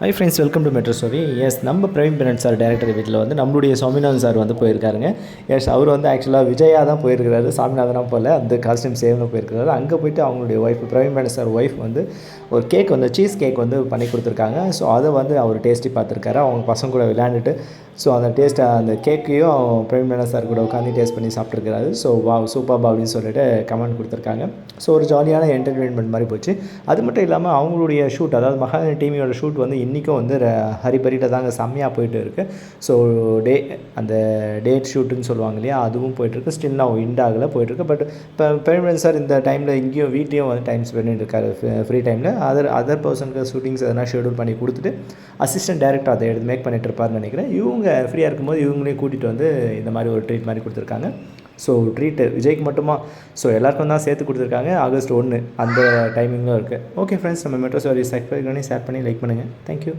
Hi friends welcome to metro story yes நம்ம Praveen friend sir director வீட்டில் வந்து நம்மளுடைய சுவாமிநாதன் சார் வந்து போயிருக்காருங்க. எஸ் அவர் வந்து ஆக்சுவலாக விஜயா தான் போயிருக்கிறாரு. சாமிநாதனாக போல அந்த காஸ்டியூம் சேவன போயிருக்கிறாரு. அங்கே போயிட்டு அவங்களுடைய wife Praveen friend sir wife வந்து ஒரு கேக் வந்து சீஸ் கேக் வந்து பண்ணி கொடுத்துருக்காங்க. ஸோ அதை வந்து அவர் டேஸ்ட்டி பார்த்துருக்காரு. அவங்க பசங்க கூட விளையாண்டுட்டு ஸோ அந்த டேஸ்ட்டை அந்த கேக்கையும் பிரவீன் மேனா சார் கூட உட்காந்து டேஸ்ட் பண்ணி சாப்பிட்ருக்காரு ஸோ வா சூப்பர் அப்படின்னு சொல்லிட்டு கமெண்ட் கொடுத்துருக்காங்க. ஸோ ஒரு ஜாலியான என்டர்டெயின்மெண்ட் மாதிரி போச்சு. அது மட்டும் இல்லாமல் அவங்களுடைய ஷூட் அதாவது மகாநதி டீமியோட ஷூட் வந்து இன்றைக்கும் வந்து ஹரிபரியில் தாங்க செம்மையாக போயிட்டு இருக்குது ஸோ டே அந்த டேட் ஷூட்டுன்னு சொல்லுவாங்க இல்லையா அதுவும் போயிட்டுருக்கு ஸ்டில் நான் இண்ட் ஆகலை போயிட்டுருக்கு பட் இப்போ பிரவீன் சார் இந்த டைமில் இங்கேயும் வீட்லேயும் வந்து டைம் ஸ்பெண்ட் பண்ணியிருக்காரு ஃப்ரீ டைமில் அதர் அதர் பர்சனுக்கு ஷூட்டிங்ஸ் எதனா ஷெடியூல் பண்ணி கொடுத்துட்டு அசிஸ்டன்ட் டேரக்டர் அதை எடுத்து மேக் பண்ணிட்டு இருப்பாருன்னு நினைக்கிறேன். இவங்க ஃப்ரீயாக இருக்கும்போது இவங்களையும் கூட்டிகிட்டு வந்து இந்த மாதிரி ஒரு ட்ரீட் மாதிரி கொடுத்துருக்காங்க. ஸோ ட்ரீட்டு விஜய்க்கு மட்டுமா? ஸோ எல்லாருக்கும் தான் சேர்த்து கொடுத்துருக்காங்க. ஆகஸ்ட் ஒன்று அந்த டைமிங்கில் இருக்குது ஓகே ஃப்ரெண்ட்ஸ் நம்ம மெட்ரோ சாரி சப்ஸ்கிரைப் பண்ணி ஷேர் பண்ணி லைக் பண்ணுங்கள் தேங்க்யூ